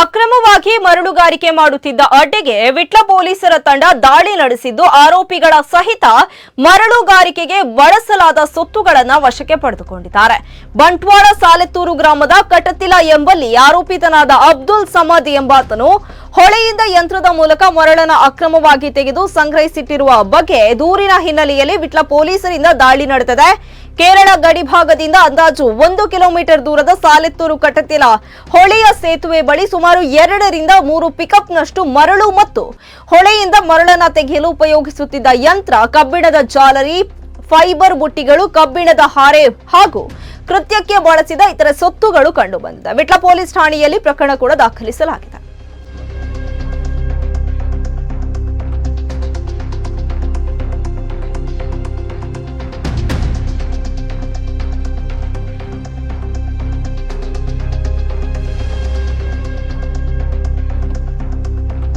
ಅಕ್ರಮವಾಗಿ ಮರಳುಗಾರಿಕೆ ಮಾಡುತ್ತಿದ್ದ ಅಡ್ಡೆಗೆ ವಿಟ್ಲ ಪೊಲೀಸರ ತಂಡ ದಾಳಿ ನಡೆಸಿದ್ದು ಆರೋಪಿಗಳ ಸಹಿತ ಮರಳುಗಾರಿಕೆಗೆ ಬಳಸಲಾದ ಸೊತ್ತುಗಳನ್ನು ವಶಕ್ಕೆ ಪಡೆದುಕೊಂಡಿದ್ದಾರೆ. ಬಂಟ್ವಾಳ ಸಾಲೆತ್ತೂರು ಗ್ರಾಮದ ಕಟತಿಲ ಎಂಬಲ್ಲಿ ಆರೋಪಿತನಾದ ಅಬ್ದುಲ್ ಸಮದ್ ಎಂಬಾತನು ಹೊಳೆಯಿಂದ ಯಂತ್ರದ ಮೂಲಕ ಮರಳನ್ನು ಅಕ್ರಮವಾಗಿ ತೆಗೆದು ಸಂಗ್ರಹಿಸಿಟ್ಟಿರುವ ಬಗ್ಗೆ ದೂರಿನ ಹಿನ್ನೆಲೆಯಲ್ಲಿ ವಿಟ್ಲ ಪೊಲೀಸರಿಂದ ದಾಳಿ ನಡೆದಿದೆ. ಕೇರಳ ಗಡಿಭಾಗದಿಂದ ಅಂದಾಜು ಒಂದು ಕಿಲೋಮೀಟರ್ ದೂರದ ಸಾಲೆತ್ತೂರು ಕಟತಿಲ ಹೊಳೆಯ ಸೇತುವೆ ಬಳಿ ಸುಮಾರು ಎರಡರಿಂದ ಮೂರು ಪಿಕಪ್ನಷ್ಟು ಮರಳು ಮತ್ತು ಹೊಳೆಯಿಂದ ಮರಳನ ತೆಗೆಯಲು ಉಪಯೋಗಿಸುತ್ತಿದ್ದ ಯಂತ್ರ, ಕಬ್ಬಿಣದ ಜಾಲರಿ, ಫೈಬರ್ ಬುಟ್ಟಿಗಳು, ಕಬ್ಬಿಣದ ಹಾರೆ ಹಾಗೂ ಕೃತ್ಯಕ್ಕೆ ಬಳಸಿದ ಇತರ ಸೊತ್ತುಗಳು ಕಂಡುಬಂದಿದೆ. ವಿಟ್ಲ ಪೊಲೀಸ್ ಠಾಣೆಯಲ್ಲಿ ಪ್ರಕರಣ ಕೂಡ ದಾಖಲಿಸಲಾಗಿದೆ.